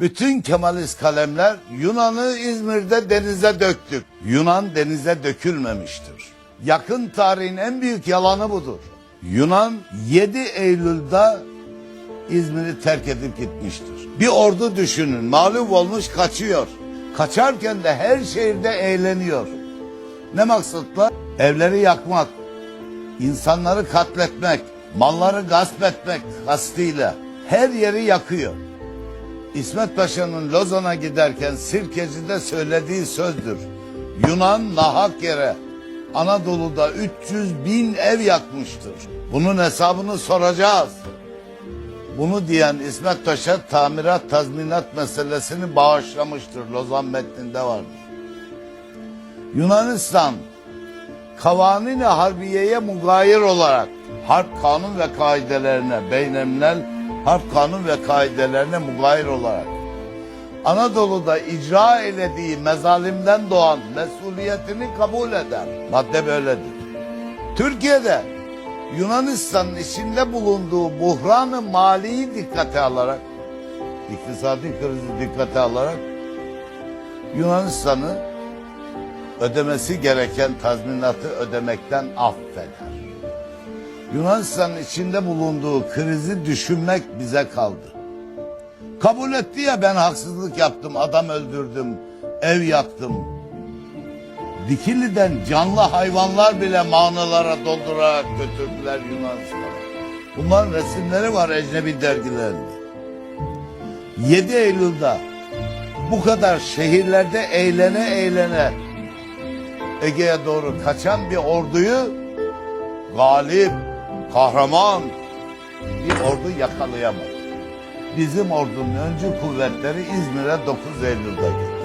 Bütün Kemalist kalemler Yunan'ı İzmir'de denize döktük. Yunan denize dökülmemiştir. Yakın tarihin en büyük yalanı budur. Yunan 7 Eylül'de İzmir'i terk edip gitmiştir. Bir ordu düşünün mağlup olmuş kaçıyor. Kaçarken de her şehirde eğleniyor. Ne maksatla? Evleri yakmak, insanları katletmek, malları gasp etmek kastıyla her yeri yakıyor. İsmet Paşa'nın Lozan'a giderken Sirkeci'de söylediği sözdür. Yunan nahak yere Anadolu'da 300 bin ev yakmıştır. Bunun hesabını soracağız. Bunu diyen İsmet Paşa tamirat tazminat meselesini bağışlamıştır. Lozan metninde vardır. Yunanistan kavanini harbiyeye mugayir olarak harp kanun ve kaidelerine beynemlel harp kanun ve kaidelerine mugayir olarak Anadolu'da icra eylediği mezalimden doğan mesuliyetini kabul eder. Madde böyledir. Türkiye'de Yunanistan'ın içinde bulunduğu buhranı maliyi dikkate alarak iktisadi krizi dikkate alarak Yunanistan'ı ödemesi gereken tazminatı ödemekten affeder. Yunanistan'ın içinde bulunduğu krizi düşünmek bize kaldı. Kabul etti ya ben haksızlık yaptım, adam öldürdüm, ev yaktım. Dikili'den canlı hayvanlar bile mağnalara doldurarak götürdüler Yunanistan'a. Bunların resimleri var ecnebi dergilerinde. 7 Eylül'de bu kadar şehirlerde eğlene eğlene Ege'ye doğru kaçan bir orduyu galip, kahraman bir ordu yakalayamadı. Bizim ordunun öncü kuvvetleri İzmir'e 9 Eylül'de geldi.